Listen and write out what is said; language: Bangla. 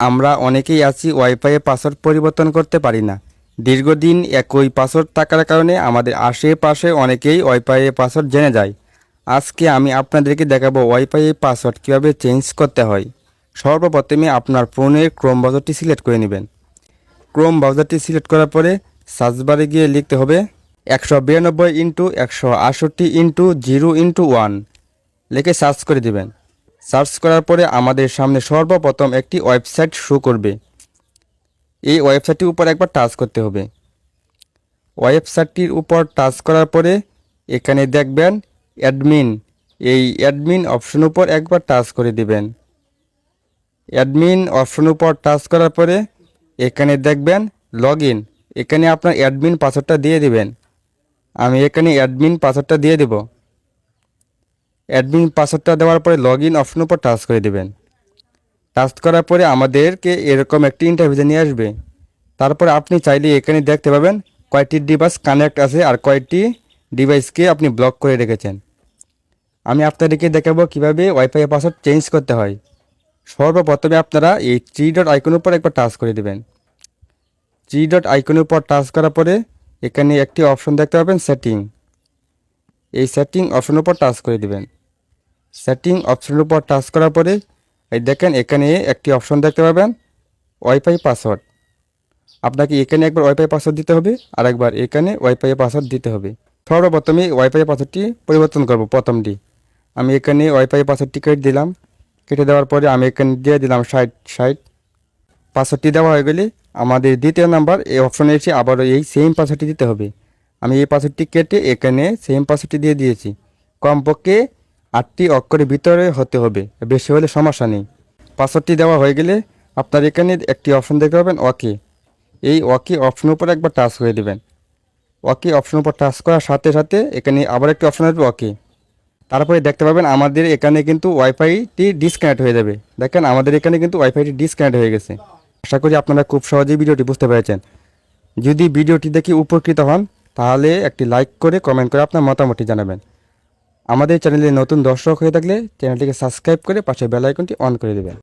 আমরা অনেকেই আছি ওয়াইফাইয়ে পাসওয়ার্ড পরিবর্তন করতে পারি না। দীর্ঘদিন একই পাসওয়ার্ড থাকার কারণে আমাদের আশেপাশে অনেকেই ওয়াইফাইয়ে পাসওয়ার্ড জেনে যায়। আজকে আমি আপনাদেরকে দেখাবো ওয়াইফাইয়ে পাসওয়ার্ড কীভাবে চেঞ্জ করতে হয়। সর্বপ্রথমে আপনার ফোনের ক্রোম ব্রাউজারটি সিলেক্ট করে নেবেন। ক্রোম ব্রাউজারটি সিলেক্ট করার পরে সার্চ বারে গিয়ে লিখতে হবে একশো বিরানব্বই ইন্টু একশো আটষট্টি ইন্টু জিরো ইন্টু ওয়ান। লিখে সার্চ করে দিবেন। সার্চ করার পরে আমাদের সামনে সর্বপ্রথম একটি ওয়েবসাইট শো করবে। এই ওয়েবসাইটটির উপর একবার টাচ করতে হবে। ওয়েবসাইটটির উপর টাচ করার পরে এখানে দেখবেন অ্যাডমিন। এই অ্যাডমিন অপশন উপর একবার টাচ করে দিবেন। অ্যাডমিন অপশন উপর টাচ করার পরে এখানে দেখবেন লগ এখানে আপনার অ্যাডমিন পাসওয়ার্ডটা দিয়ে দিবেন। আমি এখানে অ্যাডমিন পাসওয়ার্ডটা দিয়ে দেব। অ্যাডমিন পাসওয়ার্ডটা দেওয়ার পরে লগ ইন অপশন উপর টাচ করে দেবেন। টাচ করার পরে আমাদেরকে এরকম একটি ইন্টারভিউ নিয়ে আসবে। তারপরে আপনি চাইলে এখানে দেখতে পাবেন কয়টি ডিভাইস কানেক্ট আছে আর কয়টি ডিভাইসকে আপনি ব্লক করে রেখেছেন। আমি আপনাদেরকে দেখাবো কীভাবে ওয়াইফাই পাসওয়ার্ড চেঞ্জ করতে হয়। সর্বপ্রথমে আপনারা এই থ্রি ডট আইকনের উপর একবার টাচ করে দেবেন। থ্রি ডট আইকনের উপর টাচ করার পরে এখানে একটি অপশন দেখতে পাবেন সেটিং এই সেটিং অপশনের উপর টাচ করে দিবেন। সেটিং অপশনের উপর টাচ করার পরে, এই দেখেন এখানে একটি অপশন দেখতে পাবেন ওয়াইফাই পাসওয়ার্ড আপনাকে এখানে একবার ওয়াইফাই পাসওয়ার্ড দিতে হবে আর একবার এখানে ওয়াইফাই পাসওয়ার্ড দিতে হবে। সর্বপ্রথমে ওয়াইফাই পাসওয়ার্ডটি পরিবর্তন করব প্রথমটি। আমি এখানে ওয়াইফাই পাসওয়ার্ডটি কেটে দিলাম। কেটে দেওয়ার পরে আমি এখানে দিয়ে দিলাম ষাট ষাট। পাসওয়ার্ডটি দেওয়া হয়ে গেলে আমাদের দ্বিতীয় নাম্বার এই অপশনে এসে আবারও এই সেম পাসওয়ার্ডটি দিতে হবে। আমি এই পাসওয়ার্ডটি কেটে এখানে সেম পাসওয়ার্ডটি দিয়ে দিয়েছি। কমপক্ষে আটটি অক্ষরের ভিতরে হতে হবে। বেশি হলে সমস্যা নেই। পাসওয়ার্ডটি দেওয়া হয়ে গেলে আপনার এখানে একটি অপশন দেখতে পাবেন ওকে। এই ওকে অপশনের উপর একবার টাচ করে দেবেন। ওকে অপশনের উপর টাচ করার সাথে সাথে এখানে আবার একটি অপশন আসবে ওকে। তারপরে দেখতে পাবেন আমাদের এখানে কিন্তু ওয়াইফাইটি ডিসকানেক্ট হয়ে যাবে। দেখেন আমাদের এখানে কিন্তু ওয়াইফাইটি ডিসকানেক্ট হয়ে গেছে। আশা করি আপনারা খুব সহজেই ভিডিওটি বুঝতে পেরেছেন। যদি ভিডিওটি দেখে উপকৃত হন, তাহলে একটি লাইক করে কমেন্ট করে আপনার মতামতটি জানাবেন। আমাদের চ্যানেলে নতুন দর্শক হয়ে থাকলে চ্যানেলটিকে সাবস্ক্রাইব করে পাশে বেল আইকনটি অন করে দেবেন।